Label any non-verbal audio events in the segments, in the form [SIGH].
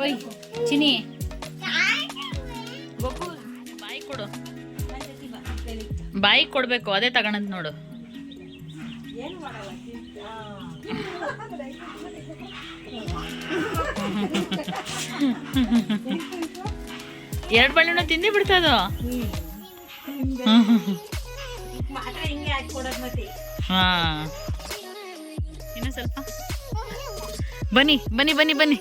ಓಯ್ ಚಿನಿ ಗೋಕುಲ್ ಬಾಯಿ ಕೊಡು. ಬಾಯಿ ಕೊಡ್ಬೇಕು ಅದೇ ತಗೊಂಡ್ ನೋಡು. ಎರಡು ಬಳ್ಳಿನೂ ತಿಂದಿ ಬಿಡ್ತದೋ? ಹಾ. ಇನ್ನು ಸ್ವಲ್ಪ. ಬನ್ನಿ ಬನ್ನಿ ಬನ್ನಿ ಬನ್ನಿ.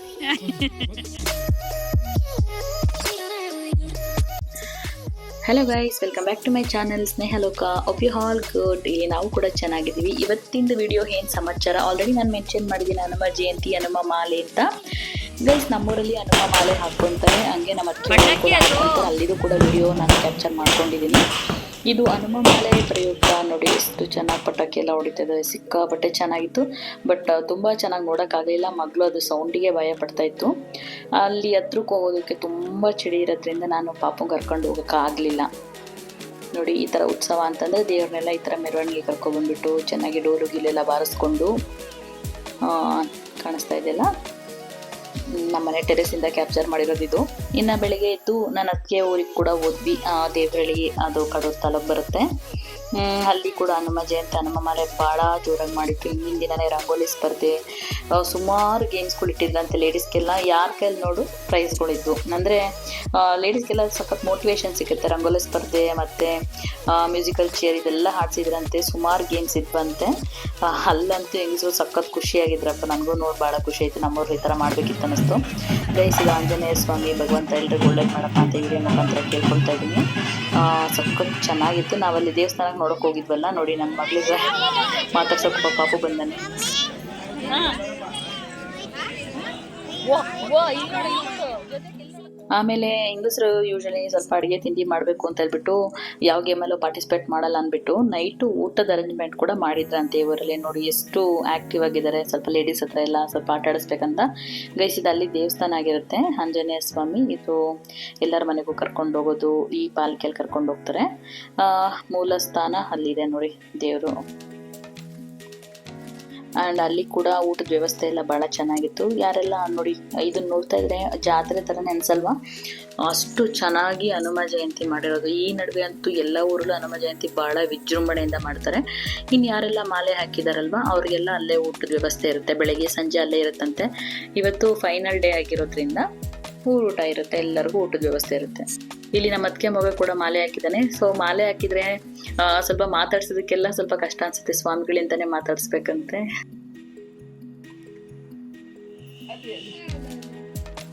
Hello guys welcome back to my channel Sneha Loka op you all good ಇಲ್ಲಿ ನಾವು ಕೂಡ ಚೆನ್ನಾಗಿದ್ದೀವಿ. ಇವತ್ತಿಂದು ವಿಡಿಯೋ ಏನು ಸಮಾಚಾರ? ಆಲ್ರೆಡಿ ನಾನು ಮೆನ್ಷನ್ ಮಾಡಿದ್ದೀನಿ ಹನುಮ ಜಯಂತಿ ಹನುಮ ಮಾಲೆ ಅಂತ. ಗೈಸ್ ನಮ್ಮೂರಲ್ಲಿ ಹನುಮ ಮಾಲೆ ಹಾಕ್ಕೊಂತಾರೆ. ಹಂಗೆ ನಮ್ಮ ಅಲ್ಲಿದು ಕೂಡ ವಿಡಿಯೋ ನಾನು ಕ್ಯಾಪ್ಚರ್ ಮಾಡ್ಕೊಂಡಿದ್ದೀನಿ. ಇದು ಹನುಮ ಮಾಲೆ ಪ್ರಯುಕ್ತ. ನೋಡಿ, ಎಷ್ಟು ಚೆನ್ನಾಗಿ ಪಟಾಕಿ ಎಲ್ಲ ಹೊಡಿತದೆ. ಸಿಕ್ಕಾಪಟ್ಟೆ ಚೆನ್ನಾಗಿತ್ತು. ಬಟ್ ತುಂಬ ಚೆನ್ನಾಗಿ ನೋಡೋಕ್ಕಾಗಲಿಲ್ಲ ಮಗಳು ಅದು ಸೌಂಡಿಗೆ ಭಯ ಪಡ್ತಾ ಇತ್ತು. ಅಲ್ಲಿ ಹತ್ರಕ್ಕೆ ಹೋಗೋದಕ್ಕೆ ತುಂಬ ಚಳಿ ಇರೋದ್ರಿಂದ ನಾನು ಪಾಪು ಕರ್ಕೊಂಡು ಹೋಗೋಕ್ಕಾಗಲಿಲ್ಲ ನೋಡಿ, ಈ ಥರ ಉತ್ಸವ ಅಂತಂದರೆ ದೇವ್ರನ್ನೆಲ್ಲ ಈ ಥರ ಮೆರವಣಿಗೆ ಕರ್ಕೊಬಂದ್ಬಿಟ್ಟು ಚೆನ್ನಾಗಿ ಡೋಲು ಗಿಲೆಲ್ಲ ಬಾರಿಸ್ಕೊಂಡು ಕಾಣಿಸ್ತಾ ಇದೆಯಲ್ಲ? ಟೆರೆಸಿಂದ ಕ್ಯಾಪ್ಚರ್ ಮಾಡಿರೋದು ಇದು. ಇನ್ನು ಬೆಳಿಗ್ಗೆ ಎದ್ದು ನನ್ನ ಅತ್ತಿಗೆ ಊರಿಗೆ ಕೂಡ ಹೋದ್ವಿ. ಆ, ದೇವರಳ್ಳಿ ಅದು ಕಡೂರು ತಾಲೂಕು ಬರುತ್ತೆ. ಅಲ್ಲಿ ಕೂಡ ಹನುಮ ಜಯಂತಿ ಹನುಮ ಮಾಲೆ ಭಾಳ ಜೋರಾಗಿ ಮಾಡಿತ್ತು ಹಿಂದಿನ ದಿನನೇ ರಂಗೋಲಿ ಸ್ಪರ್ಧೆ. ಸುಮಾರು ಗೇಮ್ಸ್ಗಳು ಇಟ್ಟಿದ್ರಂತೆ ಲೇಡೀಸ್ಗೆಲ್ಲ ಯಾರ ಕೈಲಿ ನೋಡು ಪ್ರೈಸ್ಗಳಿದ್ವು ಅಂದರೆ ಲೇಡೀಸ್ಗೆಲ್ಲ ಸಖತ್ ಮೋಟಿವೇಶನ್ ಸಿಗುತ್ತೆ ರಂಗೋಲಿ ಸ್ಪರ್ಧೆ ಮತ್ತು ಮ್ಯೂಸಿಕಲ್ ಚೇರ್ ಇದೆಲ್ಲ ಹಾಡ್ಸಿದ್ರಂತೆ. ಸುಮಾರು ಗೇಮ್ಸ್ ಇದ್ವಂತೆ. ಅಲ್ಲಂತೂ ಹೆಂಗಸರು ಸಖತ್ ಖುಷಿಯಾಗಿದ್ರಪ್ಪ ನನಗೂ ನೋಡಿ ಭಾಳ ಖುಷಿ ಆಯಿತು. ನಮ್ಮವ್ರು ಈ ಥರ ಮಾಡಬೇಕಿತ್ತು ಅನ್ನಿಸ್ತು. ಗೈಸ್ ಇದು ಆಂಜನೇಯ ಸ್ವಾಮಿ ಭಗವಂತ ಎಲ್ರಿಗೂ ಒಳ್ಳೇದು ಮಾಡಪ್ಪ ಅಂತ ವಿಡಿಯೋ ಮುಖಾಂತರ ಕೇಳ್ಕೊಳ್ತಾ ಇದ್ದೀನಿ. ಸಖತ್ ಚೆನ್ನಾಗಿತ್ತು. ನಾವಲ್ಲಿ ದೇವಸ್ಥಾನಕ್ಕೆ ನೋಡೋಕೆ ಹೋಗಿದ್ವಲ್ಲ ನೋಡಿ ನನ್ನ ಮಗಳಿಗೆ ಮಾತಾಡ್ಸೋಕೆ ಪಾಪು ಬಂದಾನೆ. ಆಮೇಲೆ ಹೆಂಗಸರು ಯೂಶಲಿ ಸ್ವಲ್ಪ ಅಡುಗೆ ತಿಂಡಿ ಮಾಡಬೇಕು ಅಂತ ಹೇಳ್ಬಿಟ್ಟು ಯಾವ ಗೇಮಲ್ಲೂ ಪಾರ್ಟಿಸಿಪೇಟ್ ಮಾಡಲ್ಲ ಅಂದ್ಬಿಟ್ಟು ನೈಟು ಊಟದ ಅರೇಂಜ್ಮೆಂಟ್ ಕೂಡ ಮಾಡಿದ್ರಂತೆ ಇವರಲ್ಲಿ ನೋಡಿ ಎಷ್ಟು ಆ್ಯಕ್ಟಿವ್ ಆಗಿದ್ದಾರೆ. ಸ್ವಲ್ಪ ಲೇಡೀಸ್ ಹತ್ರ ಎಲ್ಲ ಸ್ವಲ್ಪ ಆಟ ಆಡಿಸ್ಬೇಕಂತ ಗೈಸ್ ಇದು ಅಲ್ಲಿ ದೇವಸ್ಥಾನ ಆಗಿರುತ್ತೆ. ಆಂಜನೇಯ ಸ್ವಾಮಿ. ಇದು ಎಲ್ಲರ ಮನೆಗೂ ಕರ್ಕೊಂಡು ಹೋಗೋದು, ಈ ಪಾಲ್ಕಿಯಲ್ಲಿ ಕರ್ಕೊಂಡು ಹೋಗ್ತಾರೆ. ಮೂಲ ಸ್ಥಾನ ಅಲ್ಲಿದೆ ನೋಡಿ ದೇವರು. ಆ್ಯಂಡ್ ಅಲ್ಲಿ ಕೂಡ ಊಟದ ವ್ಯವಸ್ಥೆ ಎಲ್ಲ ಭಾಳ ಚೆನ್ನಾಗಿತ್ತು. ಯಾರೆಲ್ಲ ನೋಡಿ ಇದನ್ನ ನೋಡ್ತಾ ಇದ್ರೆ ಜಾತ್ರೆ ಥರನೇ ಅನ್ಸಲ್ವಾ ಅಷ್ಟು ಚೆನ್ನಾಗಿ ಹನುಮ ಜಯಂತಿ ಮಾಡಿರೋದು. ಈ ನಡುವೆ ಅಂತೂ ಎಲ್ಲ ಊರಲ್ಲೂ ಹನುಮ ಜಯಂತಿ ಭಾಳ ವಿಜೃಂಭಣೆಯಿಂದ ಮಾಡ್ತಾರೆ. ಇನ್ನು ಯಾರೆಲ್ಲ ಮಾಲೆ ಹಾಕಿದಾರಲ್ವಾ, ಅವರಿಗೆಲ್ಲ ಅಲ್ಲೇ ಊಟದ ವ್ಯವಸ್ಥೆ ಇರುತ್ತೆ. ಬೆಳಗ್ಗೆ ಸಂಜೆ ಅಲ್ಲೇ ಇರುತ್ತಂತೆ. ಇವತ್ತು ಫೈನಲ್ ಡೇ ಆಗಿರೋದ್ರಿಂದ ಊಟ ಇರುತ್ತೆ. ಎಲ್ಲರಿಗೂ ಊಟದ ವ್ಯವಸ್ಥೆ ಇರುತ್ತೆ. ಇಲ್ಲಿ ನಮ್ಮ ಅದಕ್ಕೆ ಮಗ ಕೂಡ ಮಾಲೆ ಹಾಕಿದ್ದಾನೆ. ಸೊ ಮಾಲೆ ಹಾಕಿದ್ರೆ ಸ್ವಲ್ಪ ಮಾತಾಡ್ಸೋದಕ್ಕೆಲ್ಲ ಸ್ವಲ್ಪ ಕಷ್ಟ ಅನ್ಸುತ್ತೆ ಸ್ವಾಮಿಗಳಿಂದಾನೆ ಮಾತಾಡಿಸ್ಬೇಕಂತೆ.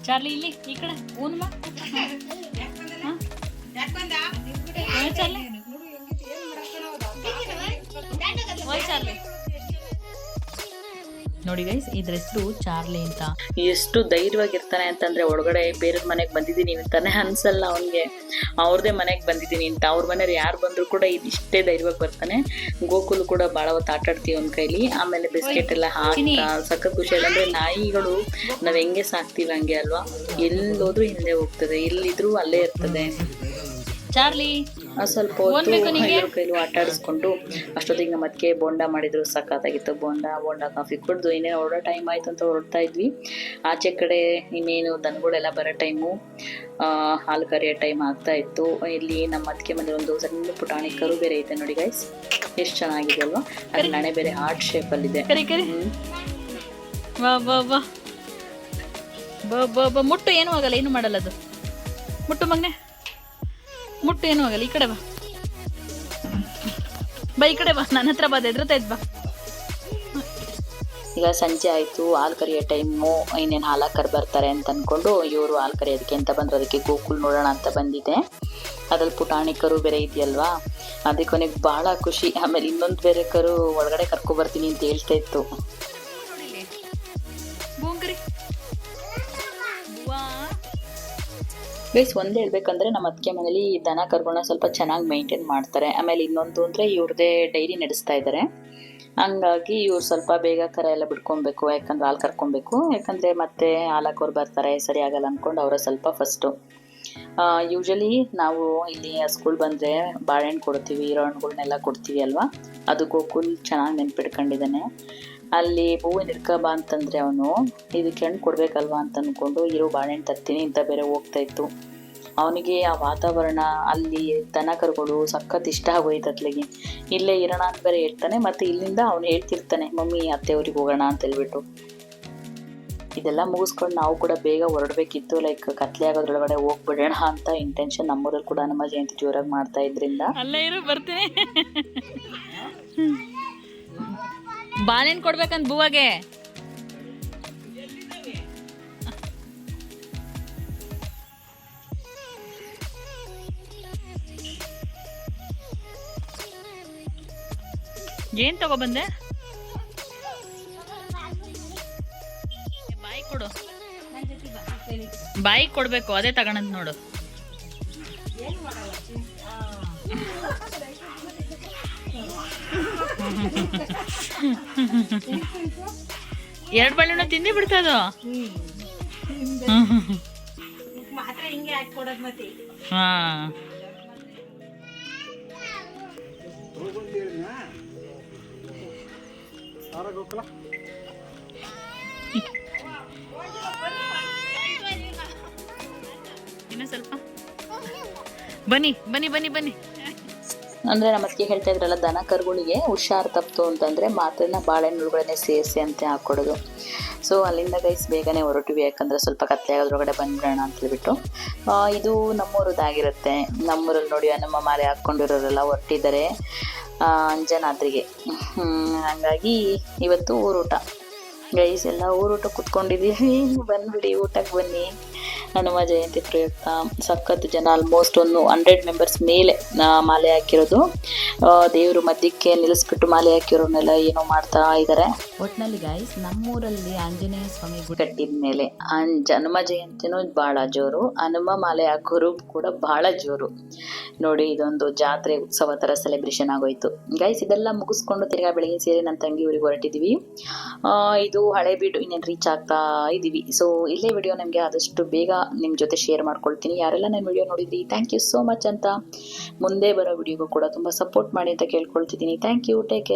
ಚಾರ್ಲಿ ಇಲ್ಲಿ ಈ ಕಡೆ ನೋಡಿ ಗೈಸ್ ಇದ್ರ ಹೆಸರು ಚಾರ್ಲಿ ಅಂತ. ಎಷ್ಟು ಧೈರ್ಯವಾಗಿರ್ತಾನೆ ಅಂತಂದ್ರೆ ಒಳಗಡೆ ಬೇರೆ ಮನೆಗೆ ಬಂದಿದ್ದೀನಿ ಅಂತಾನೆ ಅನ್ಸಲ್ಲ ಅವನಿಗೆ. ಅವ್ರದೇ ಮನೆಗೆ ಬಂದಿದ್ದೀನಿ ಅಂತ. ಅವ್ರ ಮನೆಯವ್ರು ಯಾರು ಬಂದ್ರು ಕೂಡ ಇದಿಷ್ಟೇ ಇಷ್ಟೇ ಧೈರ್ಯವಾಗಿ ಬರ್ತಾನೆ. ಗೋಕುಲ್ ಕೂಡ ಬಹಳ ಹೊತ್ತು ಆಟ ಆಡ್ತೀವಿ ಅವ್ನ ಕೈಲಿ. ಆಮೇಲೆ ಬಿಸ್ಕೆಟ್ ಎಲ್ಲ ಹಾಕಿ ಸಖತ್ ಖುಷಿ ಅಂದ್ರೆ ನಾಯಿಗಳು ನಾವ್ ಹೆಂಗೆ ಸಾಕ್ತಿವಿ ಹಂಗೆ ಅಲ್ವಾ? ಎಲ್ಲೋದ್ರೂ ಹಿಂದೆ ಹೋಗ್ತದೆ. ಎಲ್ಲಿದ್ರು ಅಲ್ಲೇ ಇರ್ತದೆ. ಚಾರ್ಲಿ! ಸ್ವಲ್ಪ ಹೊತ್ತು ಕೈಲೂ ಆಟ ಆಡಿಸ್ಕೊಂಡು ಅಷ್ಟೊತ್ತಿಗೆ ನಮ್ಮ ಅದಕ್ಕೆ ಬೋಂಡ ಮಾಡಿದ್ರು. ಸಖತ್ತಾಗಿತ್ತು ಬೋಂಡ. ಬೋಂಡ ಕಾಫಿ ಕುಡಿದು ಇನ್ನೇನು ಹೊರಡೋ ಟೈಮ್ ಆಯ್ತು ಅಂತ ಹೊರಡ್ತಾ ಇದ್ವಿ. ಆಚೆ ಕಡೆ ಇನ್ನೇನು ದನಗಳೆಲ್ಲ ಬರೋ ಟೈಮು ಹಾಲು ಕರೆಯೋ ಟೈಮ್ ಆಗ್ತಾ ಇತ್ತು. ಇಲ್ಲಿ ನಮ್ಮ ಅದಕ್ಕೆ ಮನೆ ಒಂದು ಸಣ್ಣ ಪುಟಾಣಿ ಕರು ಬೇರೆ ಐತೆ ನೋಡಿ ಗೈಸ್ ಎಷ್ಟು ಚೆನ್ನಾಗಿದೆ ಅಲ್ವಾ? ಅದ್ರ ನಣೆ ಬೇರೆ ಹಾರ್ಟ್ ಶೇಪಲ್ಲಿದೆ ಮುಟ್ಟು ಏನೂ ಆಗಲ್ಲ ಏನು ಮಾಡಲ್ಲ ಅದು. ಮುಟ್ಟು ಮಗನೆ. ಮುಟ್ಟು ಏನೂ ಆಗಲ್ಲ, ಈ ಕಡೆ ಬಾ. ಬಾ, ಈ ಕಡೆ ಬಾ. ನನ್ನ ಹತ್ರ ಬಾ ಎದ್ರತಾ ಬಾ. ಈಗ ಸಂಜೆ ಆಯಿತು, ಹಾಲು ಕರಿಯೋ ಟೈಮು ಇನ್ನೇನು ಹಾಲು ಕರ್ ಬರ್ತಾರೆ ಅಂತ ಅಂದ್ಕೊಂಡು ಇವರು ಹಾಲು ಕರಿಯೋದಕ್ಕೆ ಅಂತ ಬಂದ್ರು? ಅದಕ್ಕೆ ಗೋಕುಲ್ ನೋಡೋಣ ಅಂತ ಬಂದಿದೆ ಅದ್ರಲ್ಲಿ ಪುಟಾಣಿ ಕರು ಬೇರೆ ಇದೆಯಲ್ವಾ? ಅದಕ್ಕೆ ಕೊನೆಗೆ ಭಾಳ ಖುಷಿ. ಆಮೇಲೆ ಇನ್ನೊಂದು ಬೇರೆ ಕರು ಒಳಗಡೆ ಕರ್ಕೊ ಬರ್ತೀನಿ ಅಂತ ಹೇಳ್ತಾ ಇತ್ತು. ಗೈಸ್, ಒಂದು ಹೇಳ್ಬೇಕಂದ್ರೆ ನಮ್ಮ ಅತ್ತಿಗೆ ಮನೇಲಿ ದನ ಕರುಗಳನ್ನ ಸ್ವಲ್ಪ ಚೆನ್ನಾಗಿ ಮೇಂಟೈನ್ ಮಾಡ್ತಾರೆ. ಆಮೇಲೆ ಇನ್ನೊಂದು ಅಂದರೆ ಇವ್ರದೇ ಡೈರಿ ನಡೆಸ್ತಾ ಇದ್ದಾರೆ ಹಂಗಾಗಿ ಇವ್ರು ಸ್ವಲ್ಪ ಬೇಗ ಕರ ಎಲ್ಲ ಬಿಡ್ಕೊಬೇಕು, ಯಾಕಂದ್ರೆ ಹಾಲು ಕರ್ಕೊಬೇಕು. ಯಾಕಂದರೆ ಮತ್ತೆ ಹಾಲಾಕೋರು ಬರ್ತಾರೆ, ಸರಿ ಆಗಲ್ಲ ಅಂದ್ಕೊಂಡು ಅವರ ಸ್ವಲ್ಪ ಫಸ್ಟು ಯೂಶಲಿ ನಾವು ಇಲ್ಲಿ ಸ್ಕೂಲ್ ಬಂದರೆ ಬಾಳೆಹಣ್ಣು ಕೊಡ್ತೀವಿ ಹಣ್ಣುಗಳನ್ನೆಲ್ಲ ಕೊಡ್ತೀವಿ ಅಲ್ವಾ? ಅದು ಗೋಕುಲ್ ಚೆನ್ನಾಗಿ ನೆನ್ಪಿಟ್ಕೊಂಡಿದ್ದಾನೆ. ಅಲ್ಲಿ ಹೂವಿನ ಬಾ ಅಂತಂದ್ರೆ ಅವನು, ಇದಕ್ಕೆ ಹಣ್ಣು ಕೊಡ್ಬೇಕಲ್ವಾ? ಅಂತ ಅನ್ಕೊಂಡು, ಇರೋ ಬಾಳೆಹಣ್ಣು ತರ್ತೀನಿ, ಅಂತ ಬೇರೆ ಹೋಗ್ತಾ ಇತ್ತು. ಅವನಿಗೆ ಆ ವಾತಾವರಣ, ಅಲ್ಲಿ ದನ ಕರುಗಳು ಸಖತ್ ಇಷ್ಟ ಆಗೋಯ್ತು ಅತ್ಲಿಗೆ. ಇಲ್ಲೇ ಇರೋಣ ಅಂತ ಬೇರೆ ಹೇಳ್ತಾನೆ, ಮತ್ತೆ ಇಲ್ಲಿಂದ ಅವನು ಹೇಳ್ತಿರ್ತಾನೆ, ಮಮ್ಮಿ, ಅತ್ತೆಯವ್ರಿಗೆ ಹೋಗೋಣ ಅಂತ ಹೇಳ್ಬಿಟ್ಟು. ಇದೆಲ್ಲ ಮುಗಿಸ್ಕೊಂಡು ನಾವು ಕೂಡ ಬೇಗ ಹೊರಡಬೇಕಿತ್ತು ಲೈಕ್ ಕತ್ಲೆ ಆಗೋದ್ರೊಳಗಡೆ ಹೋಗ್ಬಿಡೋಣ ಅಂತ ಇಂಟೆನ್ಷನ್ ನಮ್ಮೂರಲ್ಲಿ ಕೂಡ ನಮ್ಮ ಜಯಂತಿ ಜೋರಾಗಿ ಮಾಡ್ತಾ ಇದ್ರಿಂದ. ಅಲ್ಲೇ ಇರು, ಬರ್ತೀನಿ. ಬಾಳೆಹಣ್ಣು ಕೊಡ್ಬೇಕಂತ ಬೂವಾಗೆ. ಏನ್ ತಗೊಬಂದೆ ಬಾಯಿ ಕೊಡು. ಬಾಯಿ ಕೊಡ್ಬೇಕು ಅದೇ ತಗೊಂಡ್ ನೋಡು. ಎರಡು ಬಳ್ಳಿನ ತಿಂದಿ ಬಿಡ್ತದ? ಹಾ. ಇನ್ನ ಸ್ವಲ್ಪ? ಬನ್ನಿ ಬನ್ನಿ ಬನ್ನಿ ಬನ್ನಿ. ಅಂದ್ರೆ ನಮ್ಮ ಅತ್ತಿಗೆ ಹೇಳ್ತಾ ಇದ್ರಲ್ಲ, ದನ ಕರುಗಳಿಗೆ ಹುಷಾರ್ ತಪ್ಪು ಅಂತಂದ್ರೆ ಮಾತ್ರನ ಬಾಳೆಹಣ್ಣು ಒಳಗಡೆ ಸೇರಿಸಿ ಅಂತ ಹಾಕೊಡೋದು. ಸೊ ಅಲ್ಲಿಂದ ಗೈಸ್ ಬೇಗನೆ ಹೊರಟಿವಿ ಯಾಕಂದ್ರೆ ಸ್ವಲ್ಪ ಕತ್ಲೆ ಆಗೋದ್ರೊಳಗಡೆ ಬಂದ್ಬಿಡೋಣ ಅಂತ ಹೇಳ್ಬಿಟ್ಟು. ಇದು ನಮ್ಮೂರದಾಗಿರುತ್ತೆ. ನಮ್ಮೂರಲ್ಲಿ ನೋಡಿ ನಮ್ಮ ಮಾಲೆ ಹಾಕ್ಕೊಂಡಿರೋರೆಲ್ಲ ಹೊರಟಿದ್ದಾರೆ. ಅಂಜನಾದ್ರಿಗೆ. ಹಂಗಾಗಿ ಇವತ್ತು ಊರೂಟ. ಗೈಸ್ ಎಲ್ಲ ಊರೂಟ ಕುತ್ಕೊಂಡಿದ್ದೀವಿ. [LAUGHS] ಬಂದ್ಬಿಡಿ, ಊಟಕ್ಕೆ ಬನ್ನಿ. ಹನುಮ ಜಯಂತಿ ಪ್ರಯುಕ್ತ ಸಖತ್ ಜನ ಆಲ್ಮೋಸ್ಟ್ ಒಂದು ಹಂಡ್ರೆಡ್ ಮೆಂಬರ್ಸ್ ಮೇಲೆ ಮಾಲೆ ಹಾಕಿರೋದು. ದೇವರು ಮಧ್ಯಕ್ಕೆ ನಿಲ್ಲಿಸ್ಬಿಟ್ಟು ಮಾಲೆ ಹಾಕಿರೋನೆಲ್ಲ ಏನೋ ಮಾಡ್ತಾ ಇದ್ದಾರೆ ಒಟ್ಟಿನಲ್ಲಿ ಗೈಸ್ ನಮ್ಮೂರಲ್ಲಿ ಆಂಜನೇಯ ಸ್ವಾಮಿ ಕಟ್ಟಿದ ಮೇಲೆ ಜನ್ಮ ಹನುಮ ಜಯಂತಿನೂ ಬಹಳ ಜೋರು. ಹನುಮ ಮಾಲೆ ಹಾಕೋರು ಕೂಡ ಬಹಳ ಜೋರು. ನೋಡಿ ಇದೊಂದು ಜಾತ್ರೆ ಉತ್ಸವ ತರ ಸೆಲೆಬ್ರೇಷನ್ ಆಗೋಯ್ತು. ಗೈಸ್ ಇದೆಲ್ಲ ಮುಗಿಸ್ಕೊಂಡು ತಿರ್ಗಾ ಬೆಳಗಿನ ಸೇರಿ ನನ್ನ ತಂಗಿ ಊರಿಗೆ ಹೊರಟಿದ್ದೀವಿ ಇದು ಹಳೆ ಬೀಡು ಇನ್ನೇನು ರೀಚ್ ಆಗ್ತಾ ಇದ್ದೀವಿ ಸೊ ಇಲ್ಲೇ ವಿಡಿಯೋ ನಮಗೆ ಆದಷ್ಟು ಬೇಗ ನಿಮ್ಮ ಜೊತೆ ಶೇರ್ ಮಾಡ್ಕೊಳ್ತೀನಿ. ಯಾರೆಲ್ಲ ನನ್ನ ವಿಡಿಯೋ ನೋಡಿದ್ರಿ ಥ್ಯಾಂಕ್ ಯು ಸೋ ಮಚ್ ಅಂತ. ಮುಂದೆ ಬರೋ ವಿಡಿಯೋಗೂ ಕೂಡ ತುಂಬ ಸಪೋರ್ಟ್ ಮಾಡಿ ಅಂತ ಕೇಳ್ಕೊಳ್ತಿದ್ದೀನಿ. Thank you take care